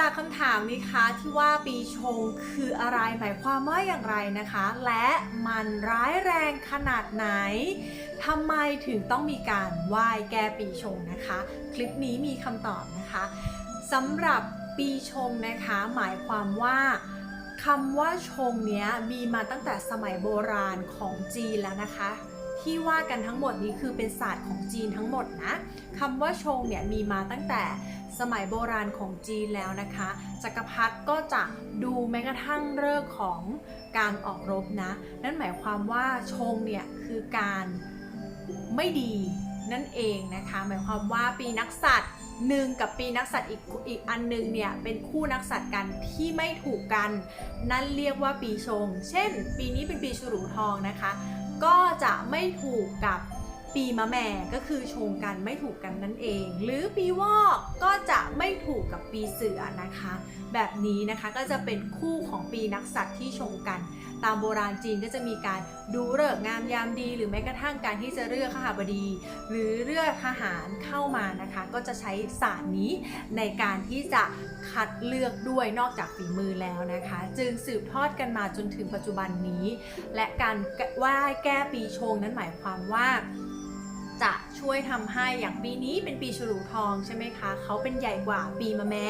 จากคำถามนี้คะที่ว่าปีชงคืออะไรหมายความว่าอย่างไรนะคะ และมันร้ายแรงขนาดไหนทำไมถึงต้องมีการไหว้แก้ปีชงนะคะ คลิปนี้มีคำตอบนะคะสำหรับปีชงนะคะ หมายความว่าคำว่าชงเนี้ยมีมาตั้งแต่สมัยโบราณของจีนแล้วนะคะที่ว่ากันทั้งหมดนี้คือเป็นศาสตร์ของจีนทั้งหมดนะคำว่าชงเนี่ยมีมาตั้งแต่ สมัยโบราณของจีนแล้วนะคะ จักรพรรดิก็จะดูแม้กระทั่งเลิกษ์ของการออกรบนะ นั่นหมายความว่าชงเนี่ยคือการไม่ดีนั่นเองนะคะ หมายความว่าปีนักสัตว์หนึ่งกับปีนักสัตว์อีกอีกอันหนึงเนี่ยเป็นคู่นักสัตว์กันที่ไม่ถูกกัน นั่นเรียกว่าปีชง เช่น ปีนี้เป็นปีฉลูทองนะคะ ก็จะไม่ถูกกับ ปีมะแม่ก็คือชงกันไม่ถูกกันนั่นเอง หรือปีวอกก็จะไม่ถูกกับปีเสือนะคะ แบบนี้นะคะก็จะเป็นคู่ของปีนักสัตว์ที่ชงกัน ตามโบราณจีนก็จะมีการดูฤกษ์งามยามดี หรือแม้กระทั่งการที่จะเลือกขหาบดี หรือเลือกทหารเข้ามานะคะ ก็จะใช้ศาสตร์นี้ในการที่จะคัดเลือกด้วยนอกจากฝีมือแล้วนะคะ จึงสืบทอดกันมาจนถึงปัจจุบันนี้ และการไหว้แก้ปีชงนั้นหมายความว่า จะช่วยทำให้อย่างปีนี้เป็นปีฉลูทองใช่ไหมคะเขาเป็นใหญ่กว่าปีมะแม่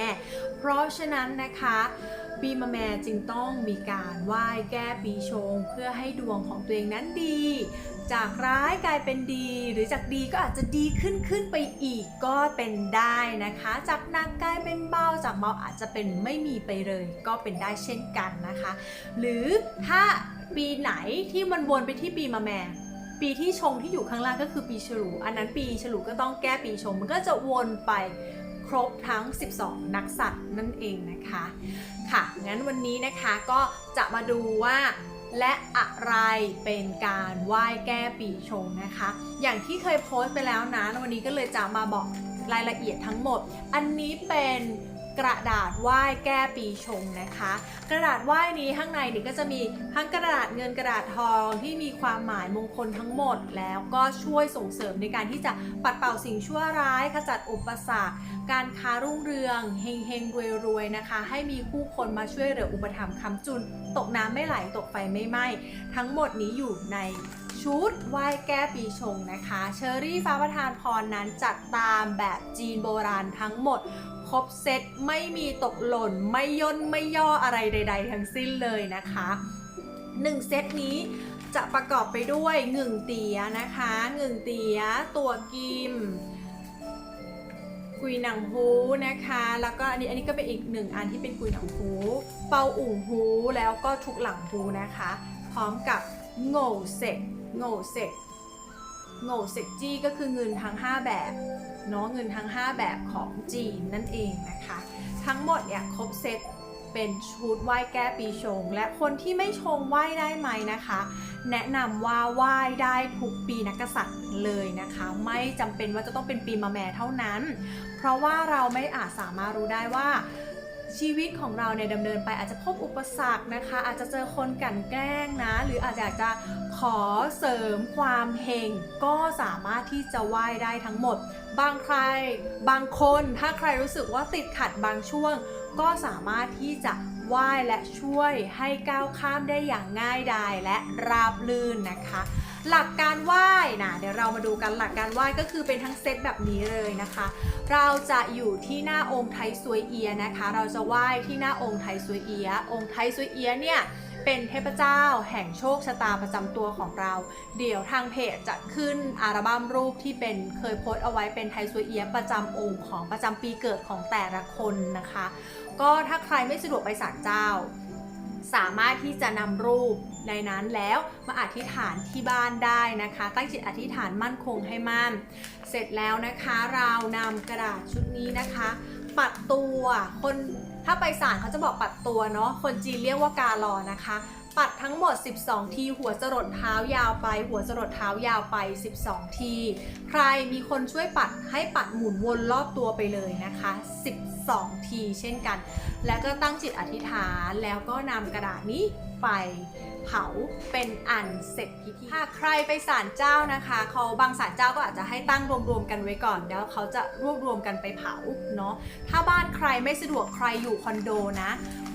เพราะฉะนั้นนะคะปีมะแม่จึงต้องมีการไหว้แก้ปีชง เพื่อให้ดวงของตัวเองนั้นดี จากร้ายกลายเป็นดี หรือจากดีก็อาจจะดีขึ้นขึ้นไปอีกก็เป็นได้นะคะ จากหนักกลายเป็นเบาจากเบาอาจจะเป็นไม่มีไปเลย ก็เป็นได้เช่นกันนะคะ หรือถ้าปีไหนที่มันวนไปที่ปีมะแม่ ปีที่ชงที่อยู่ข้างล่างก็คือปีฉลู อันนั้นปีฉลูก็ต้องแก้ปีชง มันก็จะวนไปครบทั้ง 12 นักสัตว์นั่นเองนะคะ ค่ะ งั้นวันนี้นะคะก็จะมาดูว่าและอะไรเป็นการไหว้แก้ปีชงนะคะ อย่างที่เคยโพสต์ไปแล้วนะ วันนี้ก็เลยจะมาบอกรายละเอียดทั้งหมด อันนี้เป็น กระดาษไหว้แก้ปีชงนะคะ กระดาษไหว้นี้ข้างในนี่ก็จะมีทั้งกระดาษเงินกระดาษทองที่มีความหมายมงคลทั้งหมด แล้วก็ช่วยส่งเสริมในการที่จะปัดเป่าสิ่งชั่วร้ายขจัดอุปสรรคการค้ารุ่งเรืองเฮงเฮงรวยรวยนะคะ ให้มีผู้คนมาช่วยเหลืออุปถัมภ์คำจุน ตกน้ำไม่ไหลตกไฟไม่ไหม้ทั้งหมดนี้อยู่ในชุดไหว้แก้ปีชงนะคะ เชอรี่ฟ้าประทานพรนั้นจัดตามแบบจีนโบราณทั้งหมด ครบเซตไม่มีตกหล่น ไม่ย่นไม่ย่ออะไรใด ๆ ทั้งสิ้นเลยนะคะ1เซตนี้จะประกอบไปด้วยหนึ่งเตียนะคะหนึ่งเตียตัวกิมกุยหนังฮูนะคะ แล้วก็อันนี้อันนี้ก็เป็นอีกหนึ่งอันที่เป็นกุยหนังฮูเปาอุ่งฮูแล้วก็ทุกหลังฮูนะคะ พร้อมกับโง่เซกโง่เซก โง่เซกจี้ก็คือเงินทั้ง 5 แบบเนาะเงินทั้ง 5 แบบของจีนนั่นเองนะคะ ทั้งหมดเนี่ยครบเซตเป็นชุดไหว้แก้ปีชง และคนที่ไม่ชงไหว้ได้ไหมนะคะ แนะนำว่าไหว้ได้ทุกปีนักษัตริย์เลยนะคะ ไม่จำเป็นว่าจะต้องเป็นปีมะแม่เท่านั้น เพราะว่าเราไม่อาจสามารถรู้ได้ว่า ชีวิตของเราเนี่ยดำเนินไปอาจจะพบอุปสรรคนะคะ อาจจะเจอคนกลั่นแกล้งนะ หรืออาจจะอยากจะขอเสริมความเฮงก็สามารถที่จะไหว้ได้ทั้งหมด บางใครบางคนถ้าใครรู้สึกว่าติดขัดบางช่วง ก็สามารถที่จะไหว้และช่วยให้ก้าวข้ามได้อย่างง่ายดายและราบลื่นนะคะ หลักการไหว้นะเดี๋ยวเรามาดูกันหลักการไหว้ก็คือเป็นทั้งเซตแบบนี้เลยนะคะ เราจะอยู่ที่หน้าองค์ไทยซวยเอียนะคะ เราจะไหว้ที่หน้าองค์ไทยซวยเอีย องค์ไทยซวยเอียเนี่ยเป็นเทพเจ้าแห่งโชคชะตาประจำตัวของเรา เดี๋ยวทางเพจจะขึ้นอัลบั้มรูปที่เป็นเคยโพสต์เอาไว้เป็นไทยซวยเอียประจำองค์ของประจำปีเกิดของแต่ละคนนะคะ ก็ถ้าใครไม่สะดวกไปศาลเจ้า สามารถที่จะนำรูป ในนั้นแล้วมาอธิษฐานที่บ้านได้นะคะ ตั้งจิตอธิษฐานมั่นคงให้มั่น เสร็จแล้วนะคะเรานำกระดาษชุดนี้นะคะ ปัดตัวคนถ้าไปศาลเขาจะบอกปัดตัวเนาะคนจีนเรียกว่ากาลอนะคะ ปัดทั้งหมด 12 ทีหัวจรดเท้ายาวไป หัวจรดเท้ายาวไป 12 ที ใครมีคนช่วยปัดให้ปัดหมุนวนรอบตัวไปเลยนะคะ 12 ทีเช่นกัน แล้วก็ตั้งจิตอธิษฐานแล้วก็นำกระดาษนี้ไปเผาเป็นอันเสร็จพิธีถ้าใครไปศาลเจ้านะคะเขาบางศาลเจ้าก็อาจจะให้ตั้งรวมๆกันไว้ก่อนแล้วเขาจะรวบรวมกันไปเผาเนาะถ้าบ้านใครไม่สะดวกใครอยู่คอนโดนะ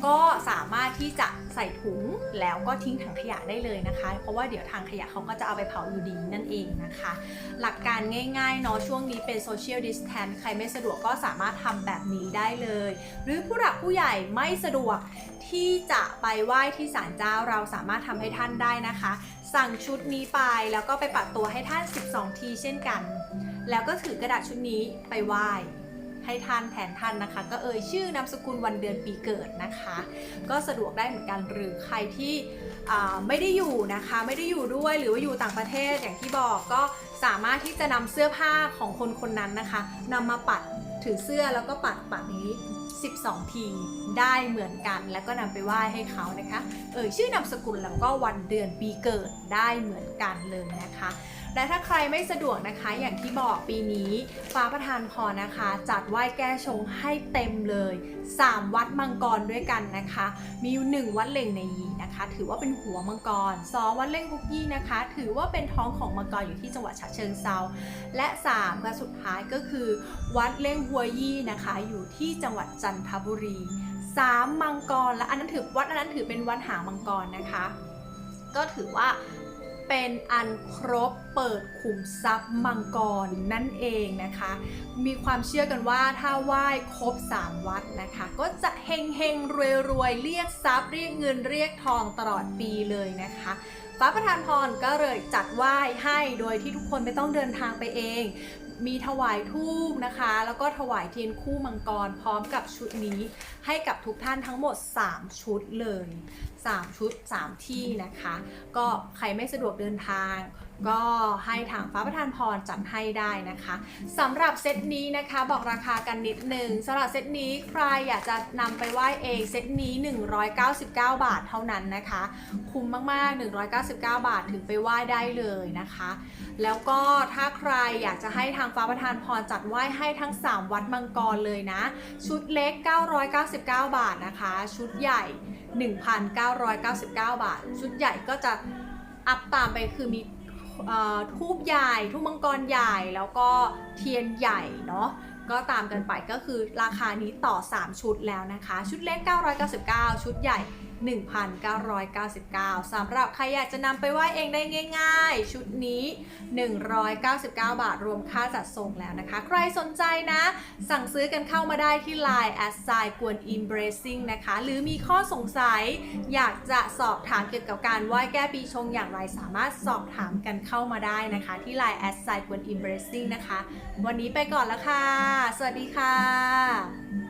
ก็สามารถที่จะใส่ถุงแล้วก็ทิ้งถังขยะได้เลยนะคะ เพราะว่าเดี๋ยวทางขยะเขาก็จะเอาไปเผาอยู่ดีนั่นเองนะคะ หลักการง่ายๆเนาะช่วงนี้เป็นโซเชียลดิสแทนใครไม่สะดวกก็สามารถทำแบบนี้ได้เลย หรือผู้หลักผู้ใหญ่ไม่สะดวกที่จะไปไหว้ที่ศาลเจ้าเราสามารถทำให้ท่านได้นะคะ สั่งชุดนี้ไปแล้วก็ไปปัดตัวให้ท่าน 12 ทีเช่นกัน แล้วก็ถือกระดาษชุดนี้ไปไหว้ ให้ท่านแทนท่านนะคะ ก็เอ่ยชื่อนามสกุลวันเดือนปีเกิดนะคะ ก็สะดวกได้เหมือนกันหรือใครที่ไม่ได้อยู่นะคะ ไม่ได้อยู่ด้วยหรือว่าอยู่ต่างประเทศอย่างที่บอกก็สามารถที่จะนำเสื้อผ้าของคนคนนั้นนะคะนำมาปัดถือเสื้อแล้วก็ปัดปัดนี้ 12 ทีได้เหมือนกัน แล้วก็นำไปไหว้ให้เขานะคะ เอ่ยชื่อนามสกุลแล้วก็วันเดือนปีเกิดได้เหมือนกันเลยนะคะ และถ้าใครไม่สะดวกนะคะอย่างที่บอกปีนี้ฟ้าประทานพรนะคะ จัดไหว้แก้ชงให้เต็มเลย 3 วัดมังกรด้วยกันนะคะ มีอยู่หนึ่งวัดเล่งในยีนะคะ ถือว่าเป็นหัวมังกรสองวัดเล่งคุกยี่นะคะ ถือว่าเป็นท้องของมังกรอยู่ที่จังหวัดฉะเชิงเซาและ3ก็สุดท้ายก็คือ วัดเล่งหัวยี่นะคะ อยู่ที่จังหวัดจันทบุรีสามมังกรและอันนั้นถือวัดอันนั้นถือเป็นวัดหางมังกรนะคะ ก็ถือว่า เป็นอันครบเปิดขุมทรัพย์มังกรนั่นเองนะคะ มีความเชื่อกันว่าถ้าไหว้ครบ 3 วัดนะคะ ก็จะเฮงเฮงรวยรวยเรียกทรัพย์เรียกเงินเรียกทองตลอดปีเลยนะคะฟ้าประทานพรก็เลยจัดไหว้ให้โดยที่ทุกคนไม่ต้องเดินทางไปเอง มีถวายทูบนะคะ แล้วก็ถวายเทียนคู่มังกรพร้อมกับชุดนี้ให้กับทุกท่านทั้งหมด 3 ชุดเลย 3 ชุด 3 ที่นะคะ ก็ใครไม่สะดวกเดินทางก็ให้ทางฟ้าประทานพรจัดให้ได้นะคะสำหรับเซตนี้นะคะบอกราคากันนิดนึงสำหรับเซตนี้ใครอยากจะนำไปไหว้เองเซตนี้ 199 บาทเท่านั้นนะคะ คุ้มมากๆ 199 บาทถึงไปไหว้ได้เลยนะคะ แล้วก็ถ้าใครอยากจะให้ทางฟ้าประทานพรจัดไหว้ให้ทั้ง 3 วัดมังกรเลยนะ ชุดเล็ก 999 บาทนะคะ ชุดใหญ่ 1,999 บาท ชุดใหญ่ก็จะอัพตามไปคือมี ทูบใหญ่ทูบมังกรใหญ่แล้วก็เทียนใหญ่เนาะก็ตามกันไปก็คือราคานี้ต่อ 3 ชุดแล้วนะคะ ชุดเล็ก 999 ชุดใหญ่ 1,999สำหรับใครอยากจะนำไปไหว้เองได้ง่าย ๆ ชุดนี้ 199 บาท รวมค่าจัดส่งแล้วนะคะ ใครสนใจนะ สั่งซื้อกันเข้ามาได้ที่ Line a s i กวน embracing นะคะ หรือมีข้อสงสัย อยากจะสอบถามเกี่ยวกับการไหว้แก้ปีชงอย่างไรสามารถสอบถามกันเข้ามาได้นะคะ ที่ Line a s i กวน embracing นะคะ วันนี้ไปก่อนแล้วค่ะ สวัสดีค่ะ